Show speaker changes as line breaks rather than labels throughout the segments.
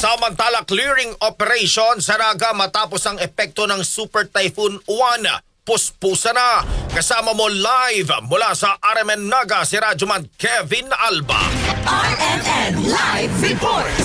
Samantala, clearing operation sa Naga matapos ang epekto ng Super Typhoon 1. Puspusa na. Kasama mo live mula sa RMN Naga si Radyoman Kevin Alba.
RMN Live Report.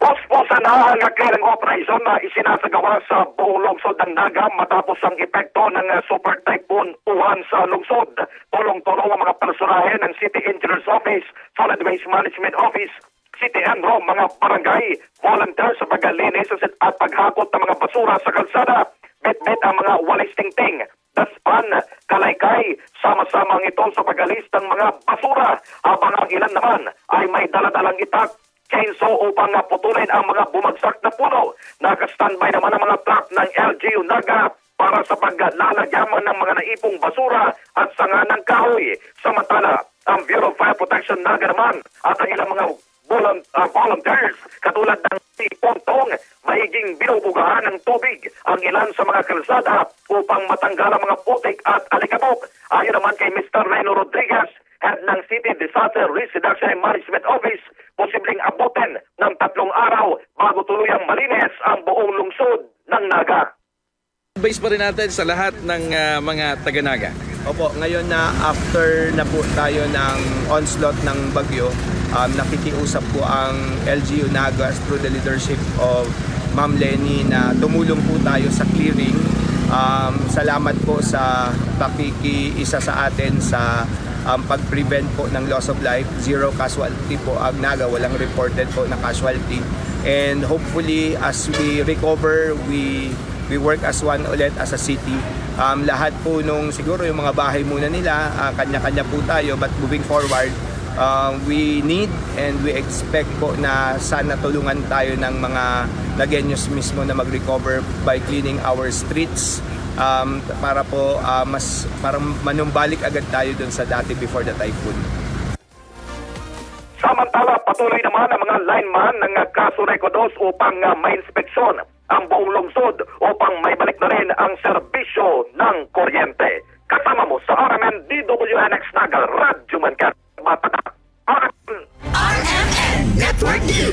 Puspusa na ang clearing operation na isinasagawa sa buong lungsod ng Naga matapos ang epekto ng uh, Super Typhoon Uwan sa lungsod. Tulong-tulong ang mga personahe ng City Engineers Office, Solid Waste Management Office, City Enro, mga barangay, volunteers sa paglilinis at paghakot ng mga basura sa kalsada, bit-bit ang mga walis tingting, daspan, kalaykay, sama-sama ang ito sa pagalis ng mga basura habang ang ilan naman ay may daladalang itak chainsaw upang putulin ang mga bumagsak na puno. Naka-standby naman ang mga truck ng LGU Naga para sa paglalagyaman ng mga naipong basura at sanga ng kahoy. Samantala, ang Bureau of Fire Protection Naga naman at ang ilang mga volun- uh, volunteers katulad ng si Pontong mahiging binubugahan ng tubig ang ilan sa mga kalsada upang matanggal ang mga putik at alikabok. Ayon naman kay Mr. Reno Rodriguez, head ng City Disaster Risk Reduction and Management Office, posibleng abutin ng tatlong araw bago tuluyang malinis ang buong lungsod ng Naga.
Base pa rin natin sa lahat ng ah, mga taga-naga.
Opo, ngayon na after na po tayo ng onslaught ng bagyo, um, nakikiusap po ang LGU Nagas through the leadership of Ma'am Lenny na tumulong po tayo sa clearing. Um, salamat po sa pakikiisa sa atin sa um, pag-prevent po ng loss of life. Zero casualty po ang Naga, walang reported po na casualty. And hopefully as we recover, we we work as one ulit as a city. Um, lahat po nung siguro yung mga bahay muna nila, ah, kanya-kanya po tayo but moving forward, um, we need and we expect po na sana tulungan tayo ng mga Lagenyos mismo na mag-recover by cleaning our streets um, para po ah, mas para manumbalik agad tayo dun sa dati before the typhoon.
Samantala, patuloy naman ang mga lineman ng uh, Kaso Recodos upang uh, mainspeksyon ang buong lungsod upang may balik na rin ang serbisyo ng kuryente. Kasama mo sa RMN DWNX Naga, Radyo Man